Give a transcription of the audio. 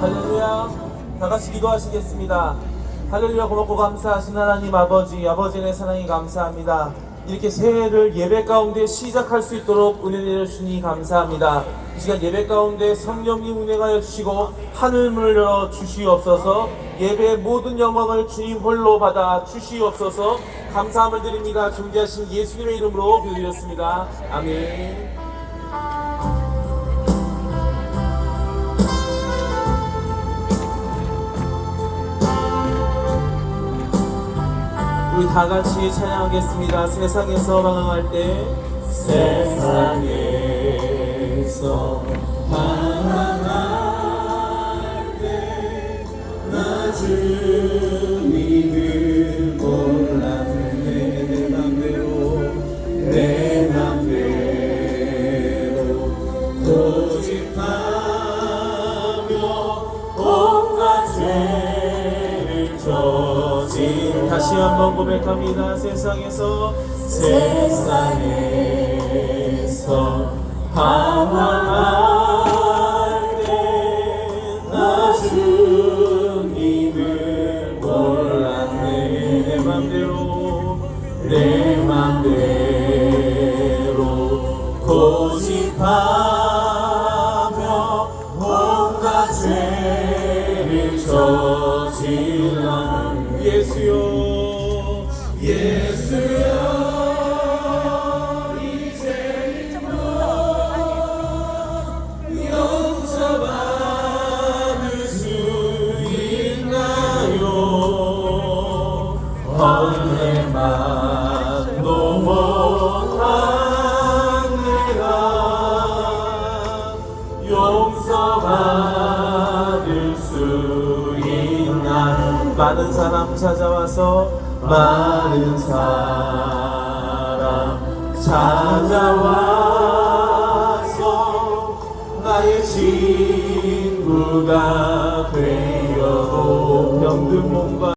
할렐루야. 다 같이 기도하시겠습니다. 할렐루야 고맙고 감사하신 하나님 아버지, 아버지의 사랑이 감사합니다. 이렇게 새해를 예배 가운데 시작할 수 있도록 은혜 내려주시니 감사합니다. 이 시간 예배 가운데 성령님 운행하여 주시고 하늘문을 열어 주시옵소서 예배의 모든 영광을 주님 홀로 받아 주시옵소서 감사함을 드립니다. 존귀하신 예수님의 이름으로 기도드렸습니다. 아멘. 다 같이 찬양하겠습니다. 세상에서 방황할 때 세상에서 방황할 때나 주님을 다시 한번 고백합니다. 세상에서 세상에서 방황할 때나 주님을 몰랐네. 내 맘대로 내 맘대로 고집하며 온갖 죄를 저질러는 예수여. 예수여 이제 용서받을 수 있나요? 헌내만도 못한 내가 용서받 많은 사람 찾아와서 많은 사람 찾아와서 나의 친구가 되어. 병든 몸과